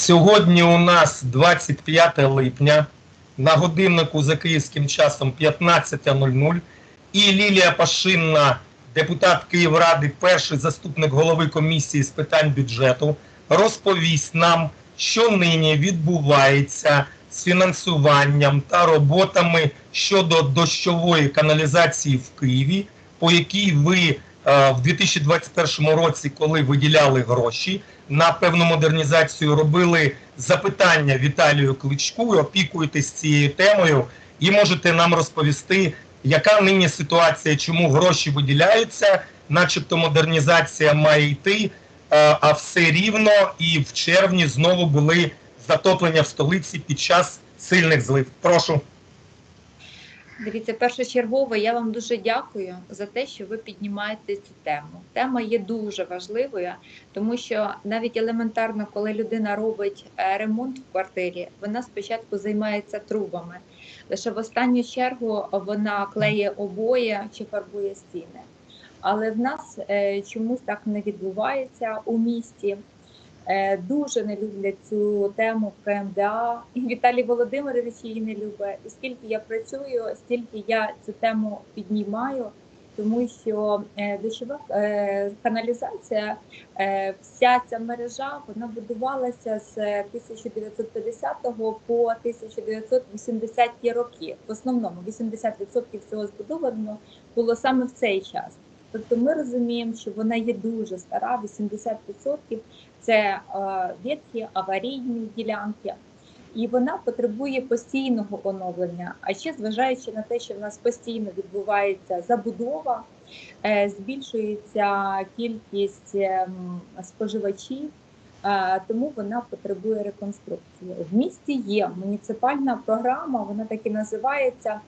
Сьогодні у нас 25 липня. На годиннику за київським часом 15.00. І Лілія Пашинна, депутат Київради, перший заступник голови комісії з питань бюджету, розповість нам, що нині відбувається з фінансуванням та роботами щодо дощової каналізації в Києві, по якій ви в 2021 році, коли виділяли гроші на певну модернізацію, робили запитання Віталію Кличку, опікуєтесь цією темою, і можете нам розповісти, яка нині ситуація, чому гроші виділяються, начебто модернізація має йти, е, а все рівно і в червні знову були затоплення в столиці під час сильних злив. Прошу. Дивіться, першочергово, я вам дуже дякую за те, що ви піднімаєте цю тему. Тема є дуже важливою, тому що навіть елементарно, коли людина робить е, ремонт в квартирі, вона спочатку займається трубами. Лише в останню чергу вона клеє обоє чи фарбує стіни. Але в нас е, чомусь так не відбувається у місті. Е, Дуже не люблять цю тему КМДА. І Віталій Володимирович її не любить. І скільки я працюю, стільки я цю тему піднімаю, тому що е, дощова е, каналізація, вся ця мережа вона будувалася з 1950 по 1980 роки. В основному 80% всього збудовано було саме в цей час. Тобто ми розуміємо, що вона є дуже стара, 80% це е, ветхі аварійні ділянки, і вона потребує постійного оновлення. А ще зважаючи на те, що в нас постійно відбувається забудова, е, збільшується кількість ем, споживачів. е, Тому вона потребує реконструкції. В місті є муніципальна програма, вона так і називається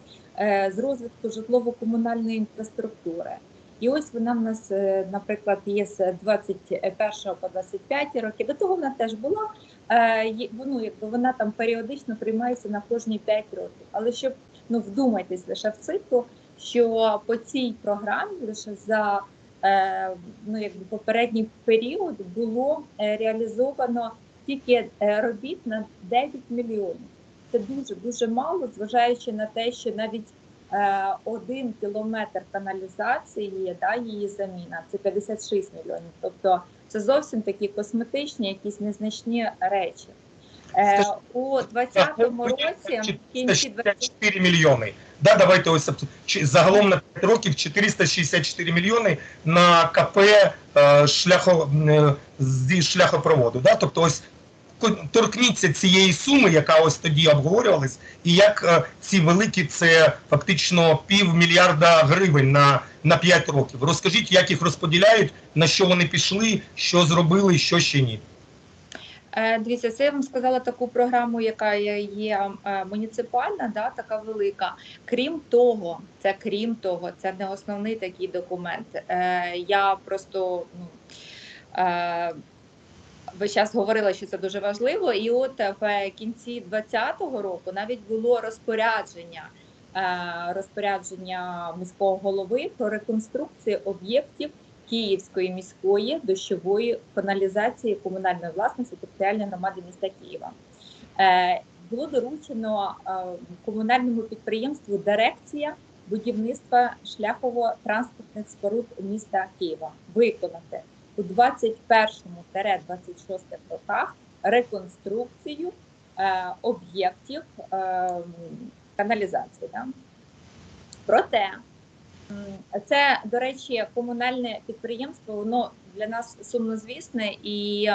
з розвитку житлово-комунальної інфраструктури. І ось вона в нас, е, наприклад, є з 21 по 25 роки. До того вона теж була. е, Ну, якби вона там періодично приймається на кожні 5 років. Але щоб ну вдумайтесь лише в цифру, що по цій програмі лише за е, ну, якби попередній період було реалізовано тільки робіт на 9 мільйонів. Це дуже дуже мало, зважаючи на те, що навіть е, один кілометр каналізації, да, її заміна це 56 мільйонів. Тобто це зовсім такі косметичні, якісь незначні речі. Е, у 2020 році, в кінці 4 мільйони. Да, давайте ось загалом на 5 років 464 мільйони на КП е, шляхо, е, зі шляхопроводу. Да? Тобто ось торкніться цієї суми, яка ось тоді обговорювалась, і як е, ці великі це фактично півмільярда гривень на, на 5 років. Розкажіть, як їх розподіляють, на що вони пішли, що зробили, що ще ні. Е, Дивіться, це я вам сказала таку програму, яка є е, муніципальна, да, така велика. Крім того, це крім того, це не основний такий документ. Я просто ну, е, весь час говорила, що це дуже важливо. І от е, в кінці 2020 року навіть було розпорядження. е, Розпорядження міського голови про реконструкцію об'єктів Київської міської дощової каналізації комунальної власності територіальної громади міста Києва. Е, було доручено е, комунальному підприємству Дирекція будівництва шляхово-транспортних споруд міста Києва виконати у 21-26 роках реконструкцію е, об'єктів е, каналізації. Да? Проте Це, до речі, комунальне підприємство, воно для нас сумнозвісне, і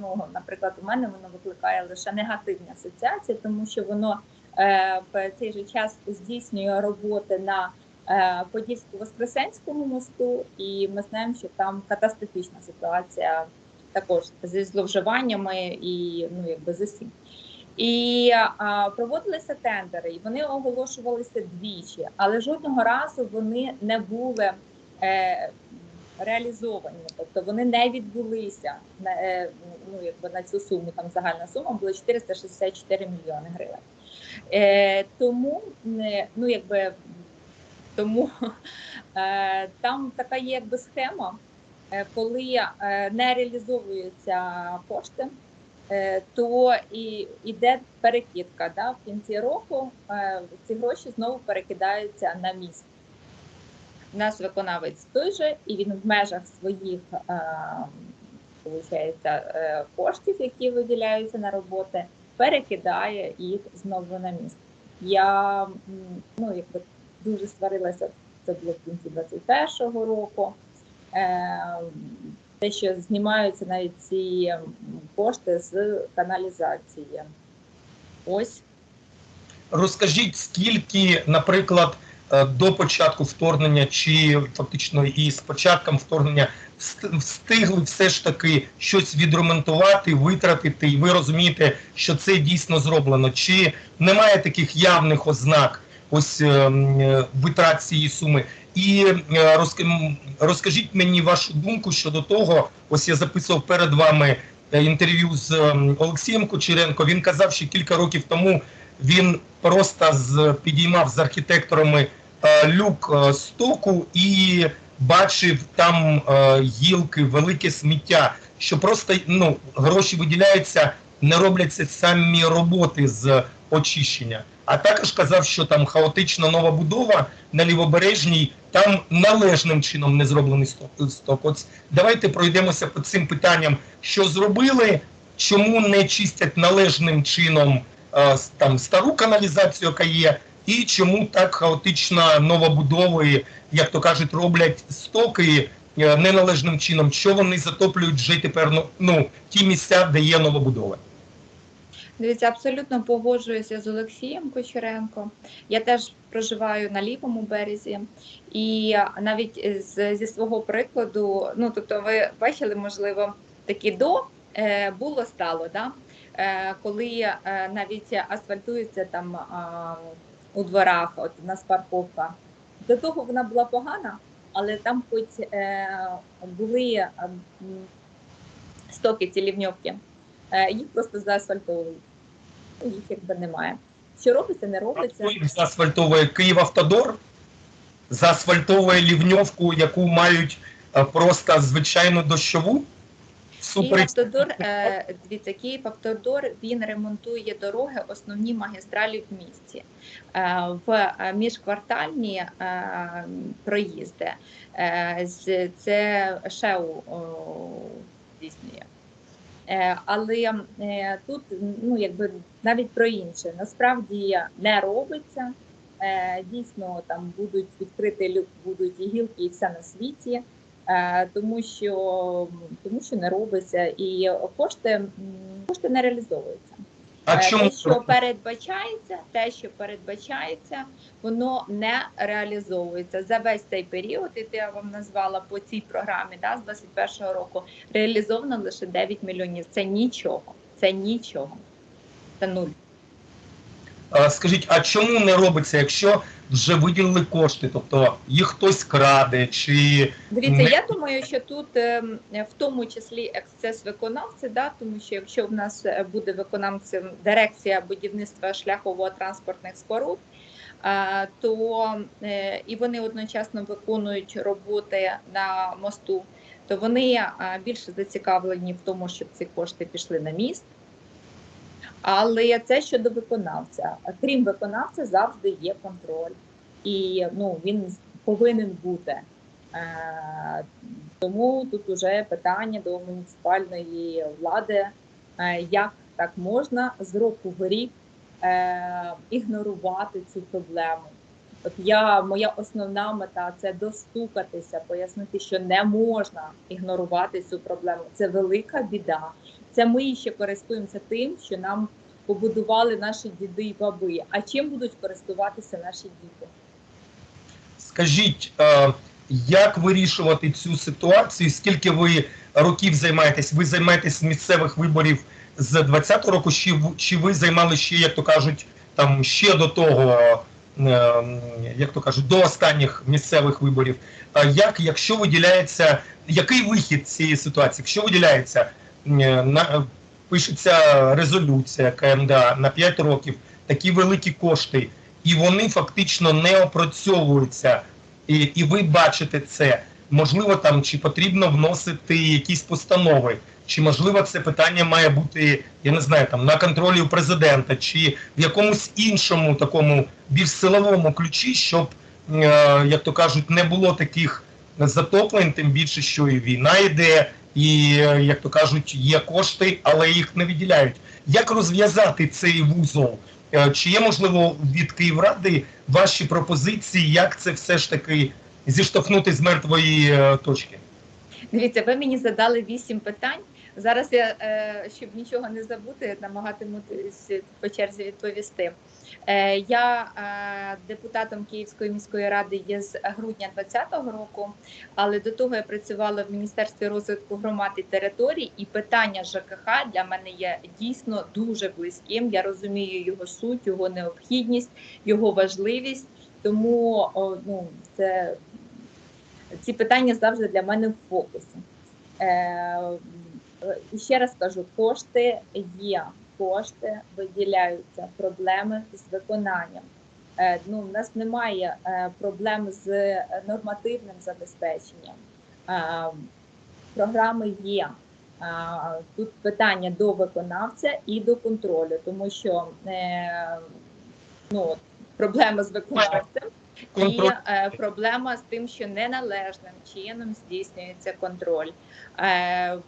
ну, наприклад, у мене воно викликає лише негативні асоціації, тому що воно е, в цей же час здійснює роботи на е, Подільсько-Воскресенському мосту, і ми знаємо, що там катастрофічна ситуація також зі зловживаннями і ну якби з усім. І а, проводилися тендери, і вони оголошувалися двічі, але жодного разу вони не були е, реалізовані, тобто вони не відбулися на е, ну, якби на цю суму. Там загальна сума була 464 мільйони гривень. Е, тому е, ну якби тому е, там така є якби схема, е, коли е, не реалізовуються кошти то і йде перекидка. Да? В кінці року ці гроші знову перекидаються на міст. У нас виконавець той же, і він в межах своїх е, коштів, які виділяються на роботи, перекидає їх знову на міст. Я ну, якби дуже сварилася, це було в кінці 21-го року. Е, те, що знімаються навіть ці кошти з каналізації. Ось Розкажіть, скільки, наприклад, е, до початку вторгнення, чи фактично і з початком вторгнення встигли все ж таки щось відремонтувати, витратити, і ви розумієте, що це дійсно зроблено? Чи немає таких явних ознак ось е, е, витрат цієї суми? І е, розкажіть мені вашу думку щодо того, ось я записував перед вами інтерв'ю з Олексієм Кучеренко. Він казав, що кілька років тому він просто з підіймав з архітекторами люк стоку і бачив там гілки, велике сміття. Що просто ну гроші виділяються, не робляться самі роботи з очищення. А також казав, що там хаотична нова будова на лівобережній, там належним чином не зроблений сток. От давайте пройдемося по цим питанням, що зробили, чому не чистять належним чином е, там стару каналізацію, яка є, і чому так хаотично новобудови, як то кажуть, роблять стоки е, неналежним чином, що вони затоплюють вже тепер ну, ну ті місця, де є новобудови. Дивіться, абсолютно погоджуюся з Олексієм Кучеренко. Я теж проживаю на лівому березі, і навіть з, зі свого прикладу, ну тобто, ви бачили, можливо, такі до е, було стало, да? е, коли е, навіть асфальтується там у дворах, от у нас парковка. До того вона була погана, але там хоч були стоки ці лівньовки, їх просто заасфальтовують. Їх якби немає. Що робиться, не робиться. Заасфальтовує Київавтодор, заасфальтовує лівньовку, яку мають е, просто звичайну дощову. Супер. Київавтодор, е, дивіться, Київавтодор, він ремонтує дороги, основні магістралі в місті. Е, в міжквартальні проїзди. Це ШЕУ здійснює. Е, Але е, тут ну, якби навіть про інше. Насправді не робиться. Е, Дійсно, там будуть відкрити люк, будуть і гілки, і все на світі. Тому що тому що не робиться, і кошти, кошти не реалізовуються. А Е, чому те, що передбачається, те, що передбачається, воно не реалізовується за весь цей період. І я вам назвала по цій програмі, да, з 21-го року реалізовано лише 9 мільйонів. Це нічого, це нічого, це нуль. А, Скажіть, а чому не робиться, якщо вже виділили кошти? Тобто їх хтось краде, чи Дивіться, Не- я думаю, що тут ем, в тому числі ексцес виконавця, да, тому що якщо в нас е, буде виконавцем дирекція будівництва шляхово-транспортних споруд, е, то е, і вони одночасно виконують роботи на мосту, то вони більше зацікавлені в тому, щоб ці кошти пішли на міст. Але це щодо виконавця. Крім виконавця, завжди є контроль, і ну він повинен бути. Е, Тому тут вже питання до муніципальної влади, е, як так можна з року в рік е, ігнорувати цю проблему. От я моя основна мета це достукатися, пояснити, що не можна ігнорувати цю проблему. Це велика біда. Це ми ще користуємося тим, що нам побудували наші діди і баби. А чим будуть користуватися наші діти? скажіть, е, як вирішувати цю ситуацію? Скільки ви років займаєтесь? Ви займаєтесь місцевих виборів з 20-го року, чи, чи ви займали ще, як то кажуть, там ще до того, як то кажуть, до останніх місцевих виборів? А як, якщо виділяється, який вихід цієї ситуації? Якщо виділяється е, на пишеться резолюція КМДА на 5 років, такі великі кошти, і вони фактично не опрацьовуються, і, і ви бачите це. можливо, там чи потрібно вносити якісь постанови, чи можливо це питання має бути, я не знаю, там на контролі у президента, чи в якомусь іншому такому більш силовому ключі, щоб, е, як то кажуть, не було таких затоплень, тим більше, що і війна йде, і е, як то кажуть, є кошти, але їх не виділяють. Як розв'язати цей вузол? Е, Чи є можливо від Київради ваші пропозиції, як це все ж таки зіштовхнути з мертвої точки? Дивіться, ви мені задали вісім питань. Зараз я, е, щоб нічого не забути, намагатимусь по черзі відповісти. Е, Я е, депутатом Київської міської ради є з грудня 2020 року, але до того я працювала в Міністерстві розвитку громад і територій, і питання ЖКХ для мене є дійсно дуже близьким. Я розумію його суть, його необхідність, його важливість. Тому ну, це ці питання завжди для мене в фокусі. Е, і ще раз кажу: кошти є, кошти виділяються, проблеми з виконанням. Е, ну, у нас немає е, проблем з нормативним забезпеченням. Програми є. Тут питання до виконавця і до контролю, тому що ну, проблема з виконавцем. І е, проблема з тим, що неналежним чином здійснюється контроль. Е,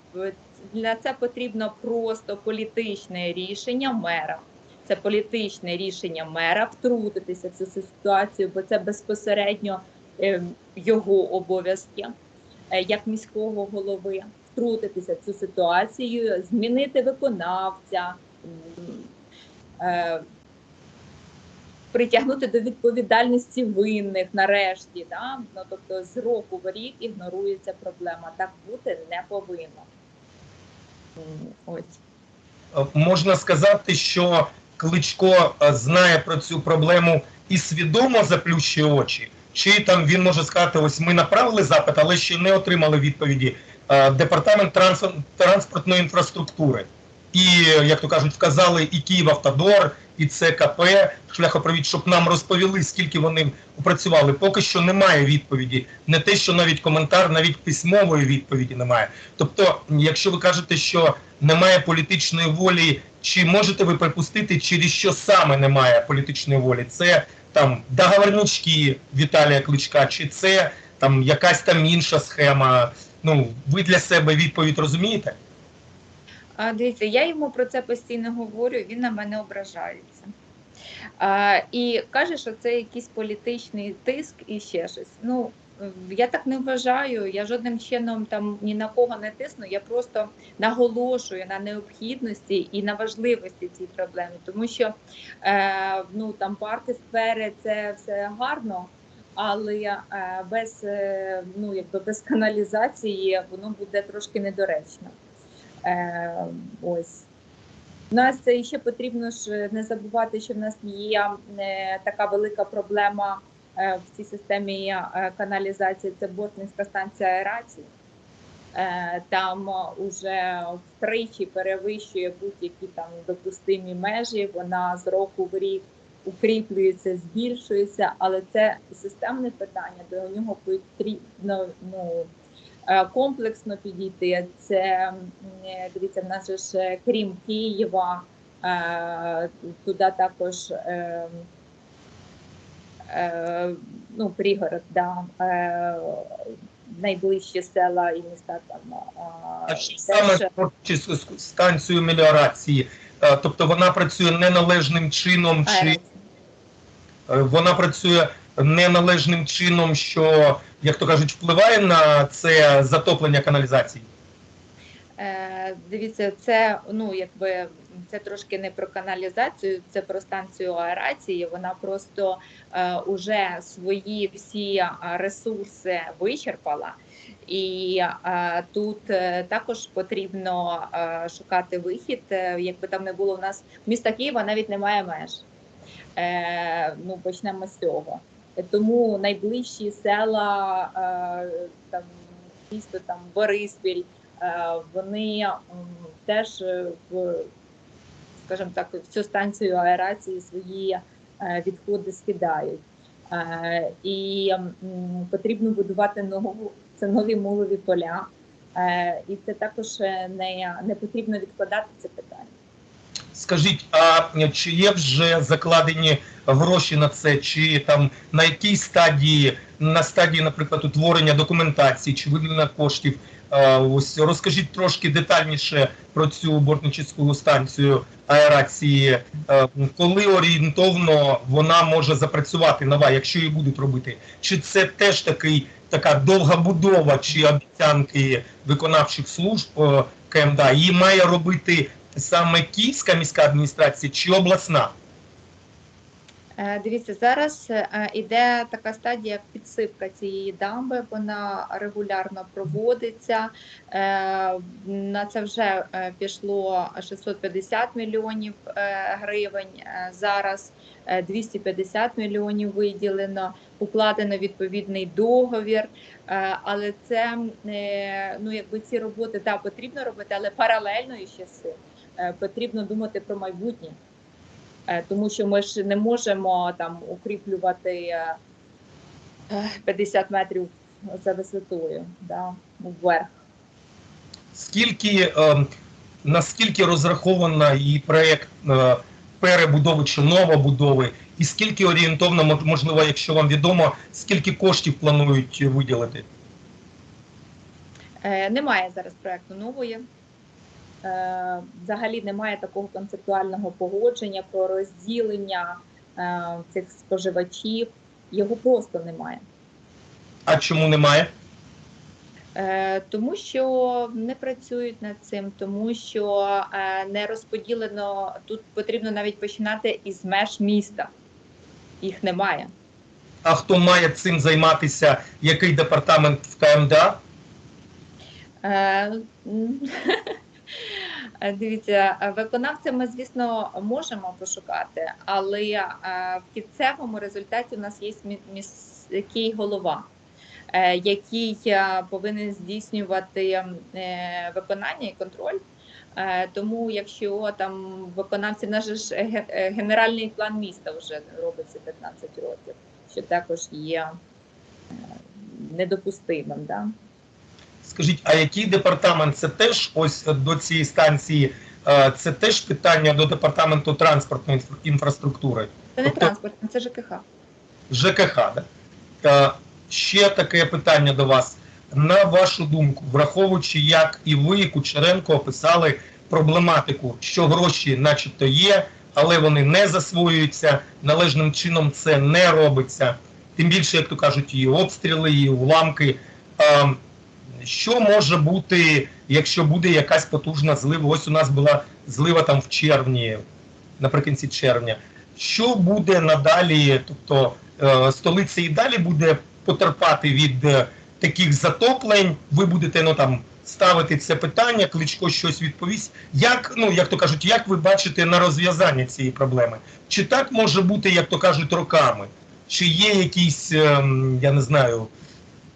для це потрібно просто політичне рішення мера. Це політичне рішення мера втрутитися в цю ситуацію, бо це безпосередньо е, його обов'язки е, як міського голови. Втрутитися в цю ситуацію, змінити виконавця. е, притягнути до відповідальності винних нарешті. Да? Ну, тобто з року в рік ігнорується проблема. Так бути не повинно. Ось. Е, Можна сказати, що Кличко е, знає про цю проблему і свідомо заплющує очі. Чи там він може сказати: ось ми направили запит, але ще не отримали відповіді. Е, Департамент транспортної інфраструктури. І, як то кажуть, вказали і Київавтодор, і ЦКП, шляхопровід, щоб нам розповіли, скільки вони опрацювали. Поки що немає відповіді. Не те, що навіть коментар, навіть письмової відповіді немає. Тобто, якщо ви кажете, що немає політичної волі, чи можете ви припустити, через що саме немає політичної волі? Це там договорнички Віталія Кличка, чи це там якась там інша схема? Ну, ви для себе відповідь розумієте? А дивіться, я йому про це постійно говорю, він на мене ображається. І каже, що це якийсь політичний тиск і ще щось. Ну, я так не вважаю, я жодним чином там ні на кого не тисну, я просто наголошую на необхідності і на важливості цієї проблеми, тому що е, ну, там парки сфери це все гарно. Але е, без, е, ну, якби без каналізації воно буде трошки недоречно. Е, ось. Нас е, ще потрібно ж не забувати, що в нас є е, така велика проблема е, в цій системі е, каналізації це Бортницька станція аерації. Е, Там вже втричі перевищує будь-які там допустимі межі. Вона з року в рік укріплюється, збільшується, але це системне питання, до нього потрібно ну, е, комплексно підійти. Це е, дивіться, в нас ж е, крім Києва, е, туди також. е, е, Ну, пригород, да, е, найближчі села і міста там. е, А що теж- саме з с- с- станцією меліорації? Е, Тобто вона працює неналежним чином, чи е, вона працює неналежним чином, що, як то кажуть, впливає на це затоплення каналізації? Е, Дивіться, це ну якби це трошки не про каналізацію, це про станцію аерації. Вона просто е, уже свої всі е, ресурси вичерпала, і е, тут також потрібно е, шукати вихід. Якби там не було в нас міста Києва, навіть немає меж. Е, ну почнемо з цього. Тому найближчі села, е, там місто там Бориспіль. Е, вони теж е, в, скажімо так, в цю станцію аерації свої відходи скидають. І потрібно будувати нову це нові мулові поля. І це також не, не потрібно відкладати це питання. Скажіть, а чи є вже закладені гроші на це, чи там на якій стадії, на стадії, наприклад, утворення документації чи виділення коштів? Ось розкажіть трошки детальніше про цю бортничівську станцію аерації, коли орієнтовно вона може запрацювати нова, якщо її будуть робити? Чи це теж такий така довга будова чи обіцянки виконавчих служб е, КМДА? Її має робити саме Київська міська адміністрація чи обласна? Е, Дивіться, зараз е, іде така стадія як підсипка цієї дамби. Вона регулярно проводиться. Е, На це вже пішло 650 мільйонів гривень. Зараз е, 250 мільйонів виділено. Укладено відповідний договір. Але це ну якби ці роботи да, потрібно робити, але паралельно і ще е, потрібно думати про майбутнє. Е, тому що ми ж не можемо там укріплювати е, е, 50 метрів за висотою да, вверх. Скільки е, наскільки розрахована її проєкт е, перебудови чи новобудови, і скільки орієнтовно, можливо, якщо вам відомо, скільки коштів планують виділити? Е, Немає зараз проекту нової. Е, Взагалі немає такого концептуального погодження про розділення е, цих споживачів. Його просто немає. А чому немає? Е, Тому що не працюють над цим, тому що не розподілено тут потрібно навіть починати із меж міста. Їх немає. А хто має цим займатися? Який департамент в КМДА? Е, Дивіться, е, виконавця ми, звісно, можемо пошукати, але е, в кінцевому результаті у нас є міський голова, який повинен здійснювати виконання і контроль. Тому, якщо там виконавці, наш ж генеральний план міста вже робиться 15 років, що також є недопустимим. Да? Скажіть, а який департамент? Це теж ось до цієї станції? е, Це теж питання до департаменту транспортної інфраструктури? Це не Тобто- транспорт, це ЖКХ. ЖКХ. Да? Е, Ще таке питання до вас. На вашу думку, враховуючи, як і ви, і Кучеренко описали проблематику, що гроші, начебто, є, але вони не засвоюються, належним чином це не робиться. Тим більше, як то кажуть, і обстріли, і уламки. Що може бути, якщо буде якась потужна злива? Ось у нас була злива там в червні, наприкінці червня. Що буде надалі? Тобто е, столиця і далі буде потерпати від е, таких затоплень. Ви будете ну там ставити це питання, кличко щось відповість. Як ну як то кажуть, як ви бачите на розв'язання цієї проблеми? Чи так може бути, як то кажуть, роками? Чи є якийсь, ем, я не знаю,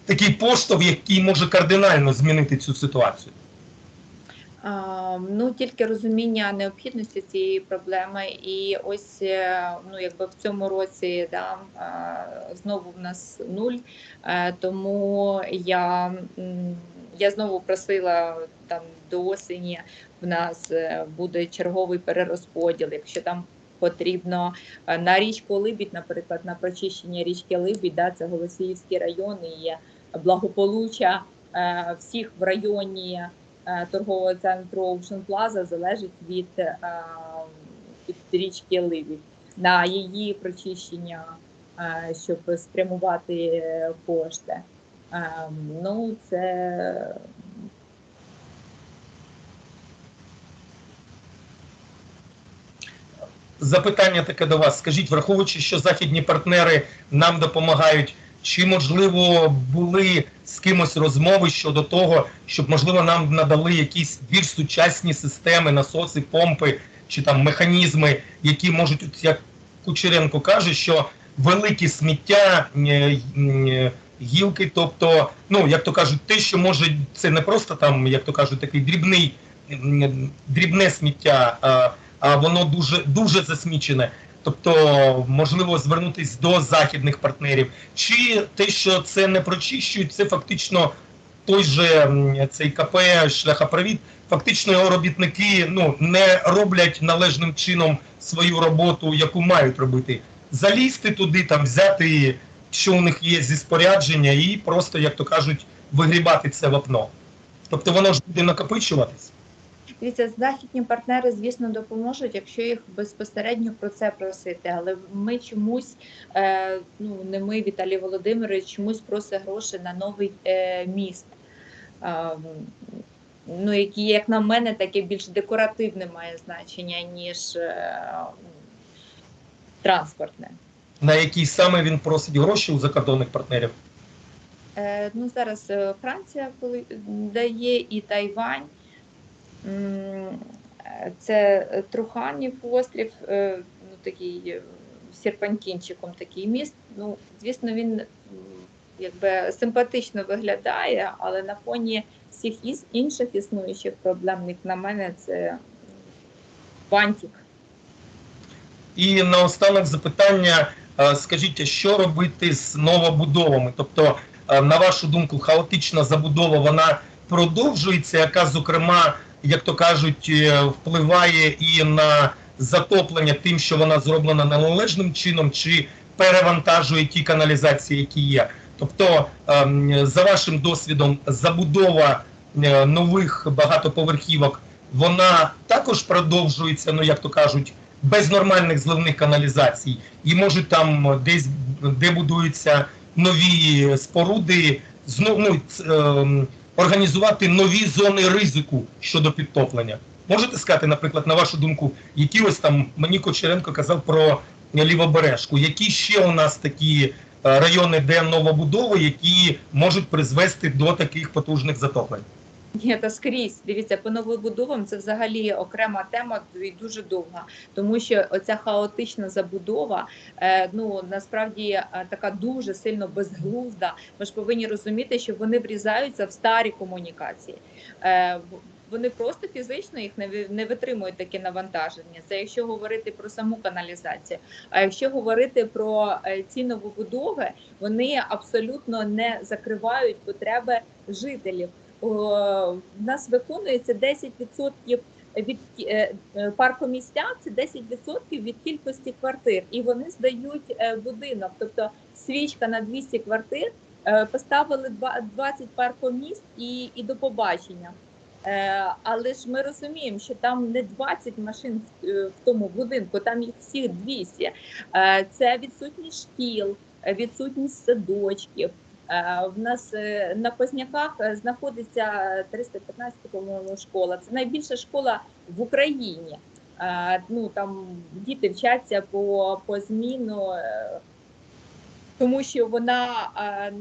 такий поштовх, який може кардинально змінити цю ситуацію? Ну тільки розуміння необхідності цієї проблеми, і ось е, ну якби в цьому році да знову в нас нуль. Е, Тому я, я знову просила там до осені в нас е, буде черговий перерозподіл, якщо там. Потрібно на річку Либідь, наприклад, на прочищення річки Либідь, да, це Голосіївський район і є благополуччя е, всіх в районі е, торгового центру Ocean Plaza залежить від, е, від річки Либідь. На її прочищення, щоб спрямувати кошти. Ну, це Запитання таке до вас. Скажіть, враховуючи, що західні партнери нам допомагають, чи можливо були з кимось розмови щодо того, щоб можливо нам надали якісь більш сучасні системи, насоси, помпи чи там механізми, які можуть, як Кучеренко каже, що великі сміття, е, е, гілки, тобто, ну як то кажуть, те, що може, це не просто там, як то кажуть, такий дрібний, дрібне сміття. а а воно дуже дуже засмічене. Тобто, можливо, звернутися до західних партнерів, чи те, що це не прочищують, це фактично той же цей КП шляхопровід, фактично його робітники ну не роблять належним чином свою роботу, яку мають робити. Залізти туди, там взяти, що у них є зі спорядження, і просто, як то кажуть, вигрібати це вапно. Тобто воно ж буде накопичуватись. Дивіться, західні партнери, звісно, допоможуть, якщо їх безпосередньо про це просити. Але ми чомусь, е, ну не ми, Віталій Володимирович, чомусь просить гроші на новий е, міст. Ну, які, як на мене, таке більш декоративне має значення, ніж е, транспортне. На який саме він просить гроші у закордонних партнерів. Ну, зараз Франція дає і Тайвань. Це е, Труханів острів, е, ну, такий е, серпантінчиком такий міст. Ну, звісно, він якби симпатично виглядає, але на фоні всіх інших існуючих проблемних на мене це бантик. І наостанок запитання: скажіть, що робити з новобудовами? Тобто, на вашу думку, хаотична забудова вона продовжується, яка, зокрема, як то кажуть, е, впливає і на затоплення тим, що вона зроблена неналежним чином, чи перевантажує ті каналізації, які є. Тобто, ем, за вашим досвідом, забудова е, нових багатоповерхівок, вона також продовжується, ну як то кажуть, без нормальних зливних каналізацій, і можуть там десь де будуються нові споруди, знов ну, ем, організувати нові зони ризику щодо підтоплення. Можете сказати, наприклад, на вашу думку, які ось там мені Кочеренко казав про лівобережку, які ще у нас такі е, райони, де новобудови, які можуть призвести до таких потужних затоплень? Ні, та скрізь. Дивіться, по новобудовам це взагалі окрема тема і дуже довга, тому що оця хаотична забудова, е, ну насправді е, така дуже сильно безглузда. Ми ж повинні розуміти, що вони врізаються в старі комунікації. Е, вони просто фізично їх не не витримують таке навантаження. Це якщо говорити про саму каналізацію. А якщо говорити про ці новобудови, вони абсолютно не закривають потреби жителів. В нас виконується 10% від е, е, паркомістя, це 10% від кількості квартир, і вони здають е, будинок. Тобто свічка на 200 квартир поставили 20 паркоміст і, і до побачення. Але ж ми розуміємо, що там не 20 машин в, тому будинку, там їх всіх 200. Е, Це відсутність шкіл, відсутність садочків. Е, В нас е, на Позняках знаходиться 315 по-моєму, школа. Це найбільша школа в Україні. Е, Ну там діти вчаться по, по зміну, тому що вона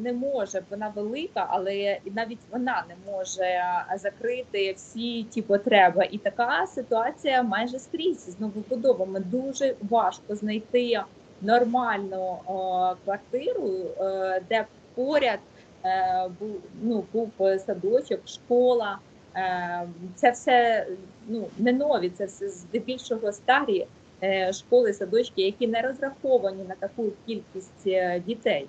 не може, вона велика, але навіть вона не може закрити всі ті потреби. І така ситуація майже скрізь з новобудовами. Дуже важко знайти нормальну квартиру, де поряд е, був, ну, був садочок, школа. Е, Це все ну, не нові, це все здебільшого старі е, школи, садочки, які не розраховані на таку кількість е, дітей.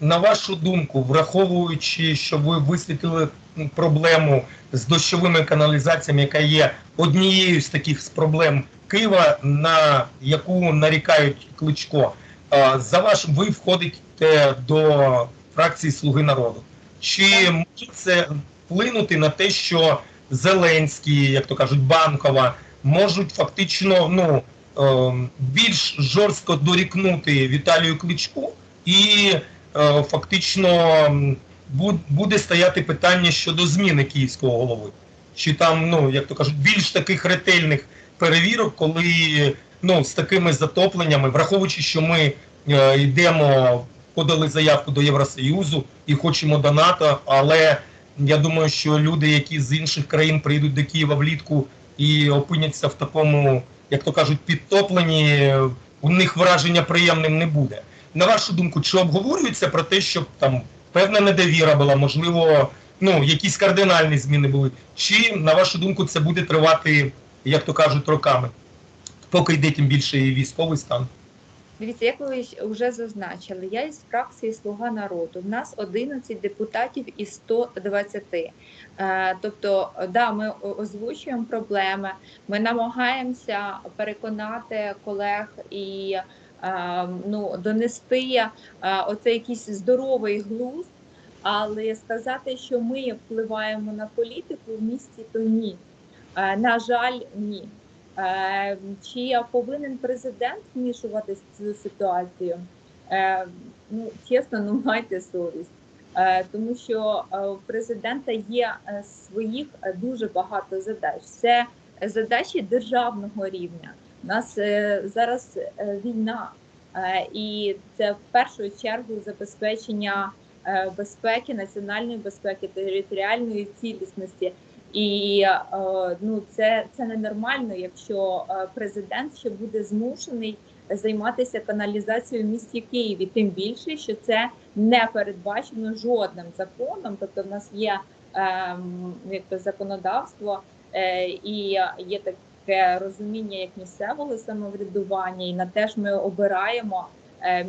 На вашу думку, враховуючи, що ви висвітлили проблему з дощовими каналізаціями, яка є однією з таких проблем Києва, на яку нарікають Кличко, за ваш ви входите до фракції Слуги народу. Чи може це вплинути на те, що Зеленський, як то кажуть, банкова, можуть фактично ну ем, більш жорстко дорікнути Віталію Кличку і е, фактично буде стояти питання щодо зміни київського голови. Чи там, ну як то кажуть, більш таких ретельних перевірок, коли ну з такими затопленнями, враховуючи, що ми е, йдемо, подали заявку до Євросоюзу і хочемо до НАТО, але я думаю, що люди, які з інших країн прийдуть до Києва влітку і опиняться в такому, як то кажуть, підтопленні, у них враження приємним не буде. На вашу думку, чи обговорюється про те, щоб там певна недовіра була, можливо, ну якісь кардинальні зміни були? Чи на вашу думку це буде тривати, як то кажуть, роками, поки йде тим більше військовий стан? Дивіться, як ви вже зазначили, я із фракції Слуга народу. В нас 11 депутатів із 120. Е, Тобто, да, ми озвучуємо проблеми, ми намагаємося переконати колег і е, ну, донести е, оцей якийсь здоровий глузд, але сказати, що ми впливаємо на політику в місті, то ні. Е, На жаль, ні. Е, Чи повинен президент вмішуватись в цю ситуацію? Е, Ну, чесно, ну майте совість. Тому що у президента є своїх дуже багато задач. Це задачі державного рівня. У нас зараз війна, і це в першу чергу забезпечення безпеки, національної безпеки, територіальної цілісності. І е, ну це, це ненормально, якщо е, президент ще буде змушений займатися каналізацією в місті Києві, тим більше, що це не передбачено жодним законом. Тобто, в нас є ем, як то законодавство е, і є таке розуміння як місцевого самоврядування, і на те ж ми обираємо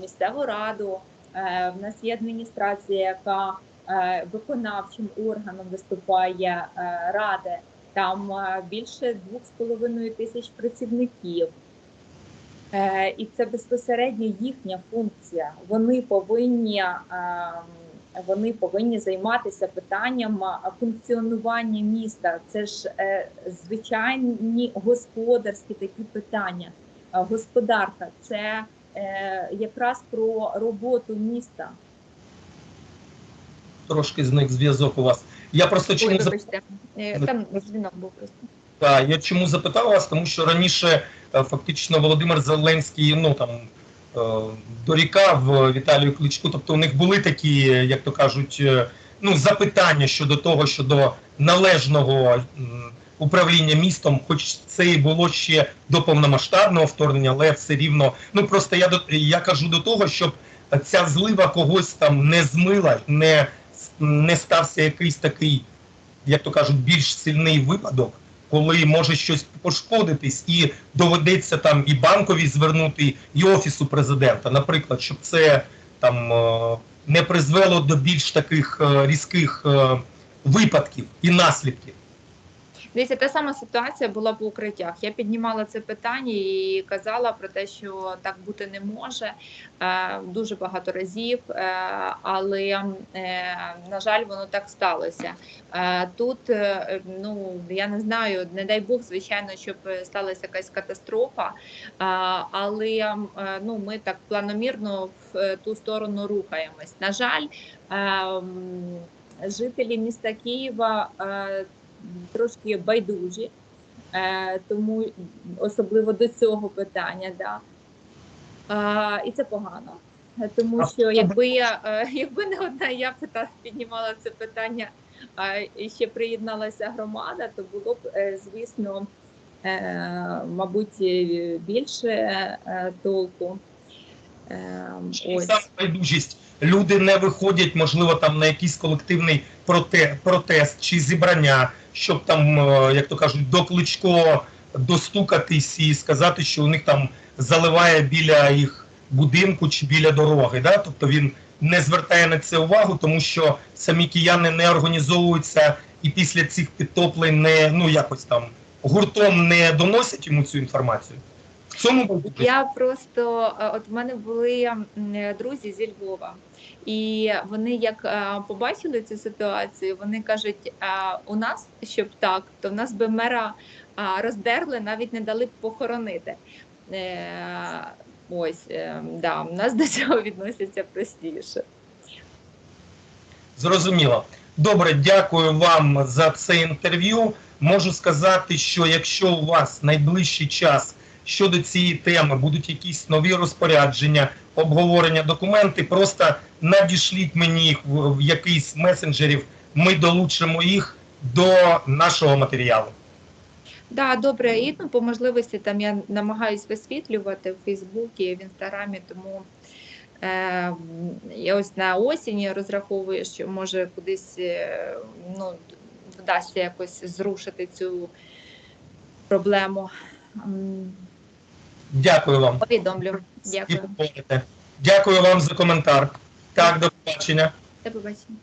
місцеву раду. В нас є адміністрація, яка виконавчим органом виступає е, ради. Там е, більше 2,5 тисяч працівників. Е, І це безпосередньо їхня функція. Вони повинні, е, вони повинні займатися питанням е, функціонування міста. Це ж е, звичайні господарські такі питання. Е, Господарка це е, якраз про роботу міста. Трошки зник зв'язок у вас. Я просто чому Ой, запитав, вибачте, Е, там дзвінок був просто. я чому запитав вас, тому що раніше е, фактично Володимир Зеленський ну там е, дорікав Віталію Кличку. Тобто у них були такі, як то кажуть, ну запитання щодо того, щодо належного управління містом, хоч це і було ще до повномасштабного вторгнення, але все рівно. Ну просто я я кажу до того, щоб ця злива когось там не змила, не, не стався якийсь такий, як то кажуть, більш сильний випадок. Коли може щось пошкодитись, і доведеться там і банкові звернути, і офісу президента, наприклад, щоб це там е, не призвело до більш таких е, різких е, випадків і наслідків. Дивіться, та сама ситуація була по укриттях. Я піднімала це питання і казала про те, що так бути не може е, дуже багато разів, е, але е, на жаль, воно так сталося. Тут ну я не знаю, не дай Бог, звичайно, щоб сталася якась катастрофа, але ну ми так планомірно в ту сторону рухаємось. На жаль, е, жителі міста Києва. Трошки байдужі, е, тому особливо до цього питання, да. А, і це погано. Тому що якби я е, якби не одна я піднімала це питання, а ще приєдналася громада, то було б, е, звісно, мабуть, більше толку. Ось. байдужість. Люди не виходять, можливо, там на якийсь колективний проте, протест чи зібрання, щоб там, е, як то кажуть, до кличко достукатись і сказати, що у них там заливає біля їх будинку чи біля дороги. Да? Тобто він не звертає на це увагу, тому що самі кияни не організовуються і після цих підтоплень не ну якось там гуртом не доносять йому цю інформацію. В цьому. Я просто е, от в мене були е, друзі зі Львова, і вони як е, побачили цю ситуацію, вони кажуть: а у нас щоб так, то в нас би мера роздерли, навіть не дали б похоронити. Е, Ось е, да, у нас до цього відносяться простіше. Зрозуміло. Добре, дякую вам за це інтерв'ю. Можу сказати, що якщо у вас найближчий час щодо цієї теми будуть якісь нові розпорядження, обговорення документи, просто надішліть мені їх в, якийсь месенджерів. Ми долучимо їх до нашого матеріалу. Да, добре, і ну, по можливості там я намагаюсь висвітлювати в Фейсбуці, в інстаграмі, тому е, я ось на осінь я розраховую, що може кудись е, ну, вдасться якось зрушити цю проблему. Дякую вам. Повідомлю. Дякую. Дякую вам за коментар. Так, до побачення. До побачення.